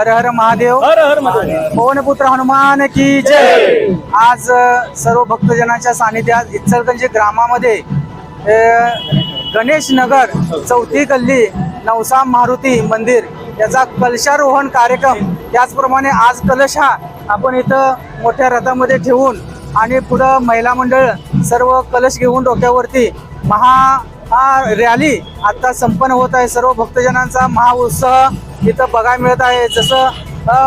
हर हर महादेव। हर हर महादेव। पवनपुत्र हनुमान की जय। आज सर्व भक्तजनांच्या सानिध्यात इचलगंजी ग्रामामध्ये गणेश नगर चौथी गल्ली नवसा मारुती मंदिर याचा कलशारोहण कार्यक्रम त्याचप्रमाणे आज कलश हा आपण इथं मोठ्या रथामध्ये ठेवून आणि पुढं महिला मंडळ सर्व कलश घेऊन डोक्यावरती महा हा रॅली आता संपन्न होत आहे. सर्व भक्तजनांचा महाउत्साह इथं बघायला मिळत आहे. जसं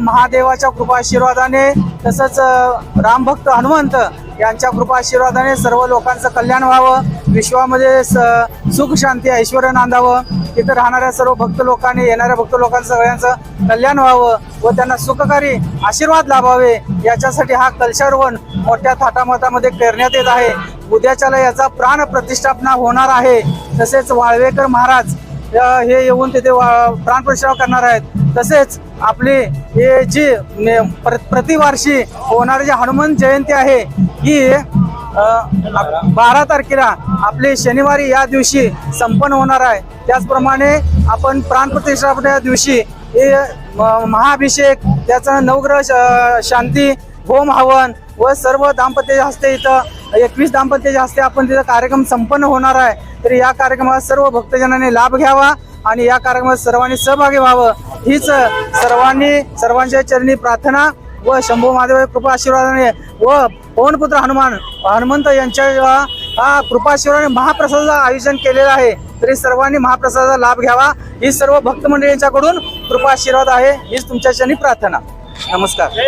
महादेवाच्या कृपा आशीर्वादाने तसंच रामभक्त हनुमंत यांच्या कृपा आशीर्वादाने सर्व लोकांचं कल्याण व्हावं. विश्वामध्ये स- सुख शांती ऐश्वर नांदावं. तिथं राहणाऱ्या सर्व भक्त लोकांनी येणाऱ्या भक्त लोकांचं सगळ्यांचं कल्याण व्हावं व त्यांना सुखकारी आशीर्वाद लाभावे. याच्यासाठी हा कलशारोहण मोठ्या थाटामाटामध्ये करण्यात येत आहे. उद्याच्याला याचा प्राण प्रतिष्ठापना होणार आहे. तसेच वाळवेकर महाराज हे येऊन तिथे वा- प्राणप्रतिष्ठा करणार आहेत. तसेच आपली हे जी ने- प्र- प्रतिवर्षी होणारी जी हनुमान जयंती आहे ही बारा तारखेला आपली शनिवारी या दिवशी संपन्न होणार आहे. त्याचप्रमाणे आपण प्राणप्रतिष्ठापना दिवशी हे म- महाअभिषेक त्याचा नवग्रह श- शांती होम हवन व सर्व दाम्पत्याच्या हस्ते इथं एकवीस दाम्पत्याच्या हस्ते आपण तिथं कार्यक्रम संपन्न होणार आहे. तर या कार्यक्रमात सर्व भक्तजनांनी लाभ घ्यावा आणि या कार्यक्रमात सर्वांनी सहभागी व्हावं. हीच सर्वांनी सर्वांच्या चरणी प्रार्थना व शंभू महादेव कृपा आशीर्वादाने व पवनपुत्र हनुमान हनुमंत यांच्या हा कृपाशिवाने महाप्रसादाचं आयोजन केलेलं आहे. तरी सर्वांनी महाप्रसादाचा लाभ घ्यावा. ही सर्व भक्त मंडळींच्याकडून कृपा आशीर्वाद आहे. हीच तुमच्या चरणी प्रार्थना. नमस्कार.